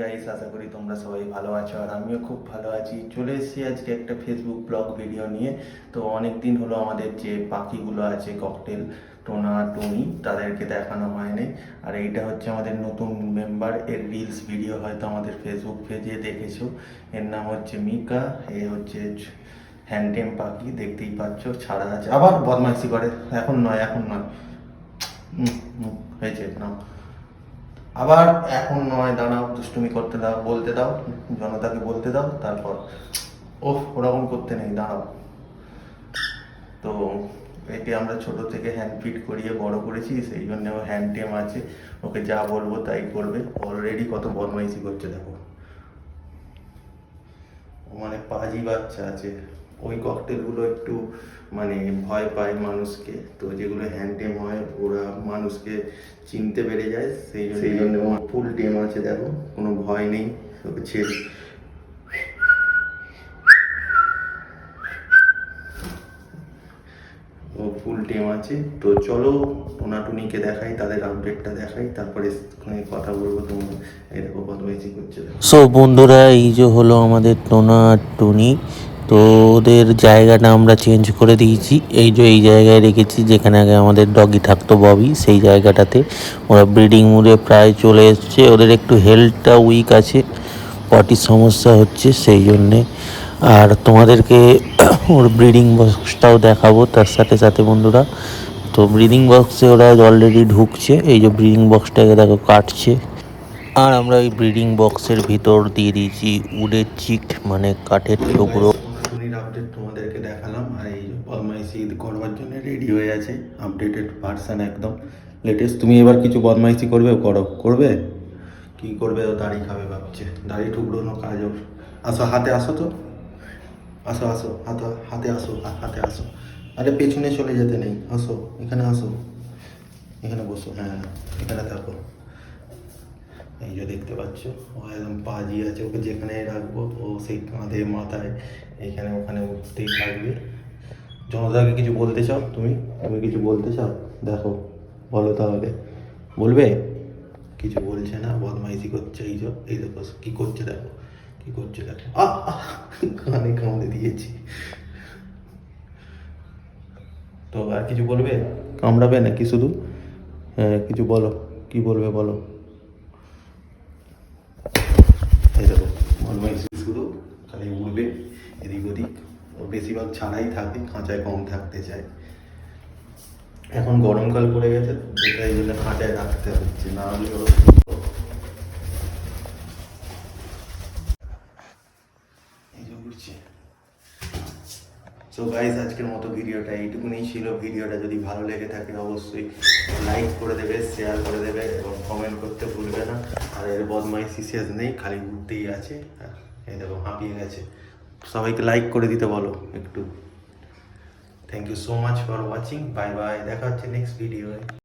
Guys আশা করি তোমরা সবাই ভালো আছো আর আমিও খুব ভালো আছি। চলে এসেছি আজকে একটা ফেসবুক ব্লগ ভিডিও নিয়ে। তো অনেক দিন হলো আমাদের যে পাখিগুলো আছে ককটেল টোনা টুনি তাদেরকে দেখানো হয়নি। আর এইটা হচ্ছে আমাদের নতুন মেম্বার এর রিলস ভিডিও হয়তো আমাদের ফেসবুক পেজে দেখেছ। এর নাম হচ্ছে মিকা এ হচ্ছে হ্যান্ডটেম পাখি দেখতেই পাচ্ছ ছাড়া আছে। আবার বদমাইশি করে এখন নয় এখন নয়। হুম, হুম, হয়েছে না আবার এখন নয়, দাঁড়াও, দুষ্টুমি করতে দাও, বলতে দাও, জনতাকে বলতে দাও, তারপর ওহ ওরকম করতে নেই, দাঁড়াও। তো একে আমরা ছোট থেকে হ্যান্ড ফিট করিয়ে বড় করেছি, সেই জন্য ও হ্যান্ড টেম আছে, ওকে যা বলব তাই করবে। অলরেডি কত বদমাইশি করছে, দেখো। মানে পাজি বাচ্চা আছে। ওই ককটেলগুলো একটু মানে ভয় পায় মানুষকে। তো যেগুলো হ্যান্ড টেম হয় ওরা মানুষকে চিনতে পেরে যায়। সেই সেই জন্য। ফুল টেম আছে দেখো। কোনো ভয় নেই। ছেড়ে ও ফুল টেম আছে। তো চলো টোনাটুনিকে দেখাই তাদের আপডেটটা দেখাই তারপরে কথা বলব তোমার এরকম বদমাইশি করছে। সো বন্ধুরা এই যে হলো আমাদের টোনা টুনি তো ওদের জায়গাটা আমরা চেঞ্জ করে দিয়েছি। এই যে এই জায়গায় রেখেছি, যেখানে আগে আমাদের ডগি থাকতো ববি, সেই জায়গাটাতে ওরা ব্রিডিং মুডে প্রায় চলে এসছে। ওদের একটু হেলথটা উইক আছে পটির সমস্যা হচ্ছে সেই জন্যে। আর তোমাদেরকে ওর ব্রিডিং বক্সটাও দেখাবো, তার সাথে সাথে বন্ধুরা। তো ব্রিডিং বক্সে ওরা অলরেডি ঢুকছে, এই যে ব্রিডিং বক্সটাকে দেখো কাটছে। আর আমরা ওই ব্রিডিং বক্সের ভিতর দিয়ে দিয়েছি উডের চিট মানে কাঠের টুকরো। আপডেট তোমাদেরকে দেখালাম। আর এই বদমাইশি করবার জন্য রেডি হয়ে আছে। আপডেটেড ভার্সান একদম। লেটেস্ট তুমি এবার কিছু বদমাইশি করবে করো। করবে? কি করবে ও দাড়ি খাবে ভাবছে। দাড়ি টুকরোনো কাজ আসো, হাতে আসো তো। আসো আসো, হাতে হাতে আসো হাতে আসো। আরে পেছনে চলে যেতে নেই। আসো, এখানে আসো। এখানে বসো। হ্যাঁ এখানে থাকো। এই যে দেখতে পাচ্ছ, ও একদম পাজি আছে। ওকে যেখানে রাখব, ও সেই কাঁধে, মাথায় এইখানে ওখানে উঠতেই থাকবে। জনতাকে কিছু বলতে চাও তুমি? তুমি কিছু বলতে চাও? দেখো, বলো তাহলে। বলবে? কিছু বলছে না, বদমাইশি করছে, এই যে, এই দেখো, কি করছে দেখো, কি করছে দেখো। কানে কামড়ে দিয়েছি। তো আর কিছু বলবে? কামড়াবে নাকি শুধু? হ্যাঁ কিছু বলো, কি বলবে বলো? এই দেখো মনময় শুধু খালি উড়বে এদিক ওদিক। বেশিরভাগ ছাড়াই থাকবে খাঁচায় কম থাকতে চায়। এখন গরমকাল পড়ে গেছে এটা এই জন্য খাঁচায় রাখতে হচ্ছে, না হলে এই সো গাইজ আজকের মতো ভিডিওটা এইটুকুনি ছিল। ভিডিওটা যদি ভালো লেগে থাকে অবশ্যই লাইক করে দেবে শেয়ার করে দেবে এবং কমেন্ট করতে ভুলবে না। আর এর বদমাইশি সিসিয়াস নেই খালি ঘুরতেই আছে। হ্যাঁ, এই দেখো হাঁপিয়ে গেছে। সবাইকে লাইক করে দিতে বলো একটু। Thank you so much for watching bye bye দেখা হচ্ছে নেক্সট ভিডিও